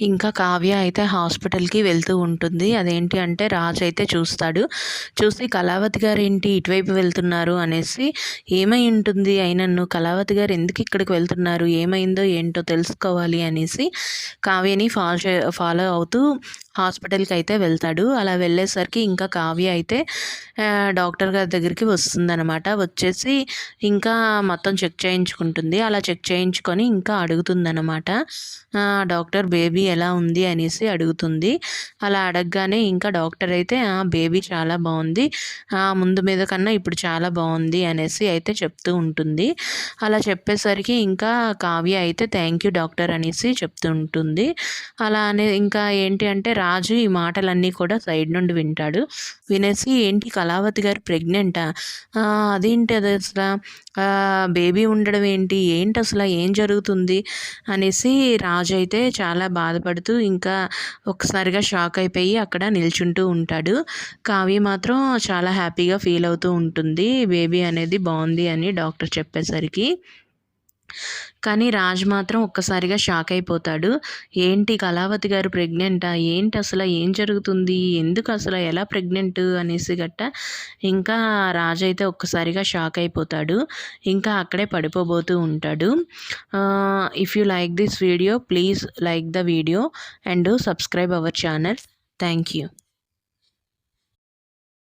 ఇంకా కావ్య అయితే హాస్పిటల్కి వెళ్తూ ఉంటుంది. అదేంటి అంటే రాజు అయితే చూస్తాడు. చూసి కళావతి గారు ఏంటి ఇటువైపు వెళ్తున్నారు అనేసి ఏమై ఉంటుంది అయినన్ను కళావతి గారు ఎందుకు ఇక్కడికి వెళ్తున్నారు? ఏమైందో ఏంటో తెలుసుకోవాలి అనేసి కావ్యని ఫాలో ఫాలో అవుతూ హాస్పిటల్కి అయితే వెళ్తాడు. అలా వెళ్ళేసరికి ఇంకా కావ్య అయితే డాక్టర్ గారి దగ్గరికి వస్తుందన్నమాట. వచ్చేసి ఇంకా మొత్తం చెక్ చేయించుకుంటుంది. అలా చెక్ చేయించుకొని ఇంకా అడుగుతుందనమాట డాక్టర్ బేబీ ఎలా ఉంది అనేసి అడుగుతుంది. అలా అడగగానే ఇంకా డాక్టర్ అయితే బేబీ చాలా బాగుంది. ముందు మీద కన్నా ఇప్పుడు చాలా బాగుంది అనేసి అయితే చెప్తూ ఉంటుంది. అలా చెప్పేసరికి ఇంకా కావ్య అయితే థ్యాంక్ యూ డాక్టర్ అనేసి చెప్తూ ఉంటుంది. అలా అనే ఇంకా ఏంటి అంటే రా రాజు ఈ మాటలన్నీ కూడా సైడ్ నుండి వింటాడు. వినేసి ఏంటి కళావతి గారు ప్రెగ్నెంటా అదేంటి అది అసలు? బేబీ ఉండడం ఏంటి? ఏంటి అసలు? ఏం జరుగుతుంది? అనేసి రాజు అయితే చాలా బాధపడుతూ ఇంకా ఒకసారిగా షాక్ అయిపోయి అక్కడ నిల్చుంటూ ఉంటాడు. కావ్య మాత్రం చాలా హ్యాపీగా ఫీల్ అవుతూ ఉంటుంది. బేబీ అనేది బాగుంది అని డాక్టర్ చెప్పేసరికి. కానీ రాజ్ మాత్రం ఒక్కసారిగా షాక్ అయిపోతాడు. ఏంటి కళావతి గారు ప్రెగ్నెంటా? ఏంటి అసలు? ఏం జరుగుతుంది? ఎందుకు అసలు? ఎలా ప్రెగ్నెంట్? అనేసి గట్ట ఇంకా రాజ్ అయితే ఒక్కసారిగా షాక్ అయిపోతాడు. ఇంకా అక్కడే పడిపోబోతూ ఉంటాడు. If you like this video please like the video and subscribe our channel thank you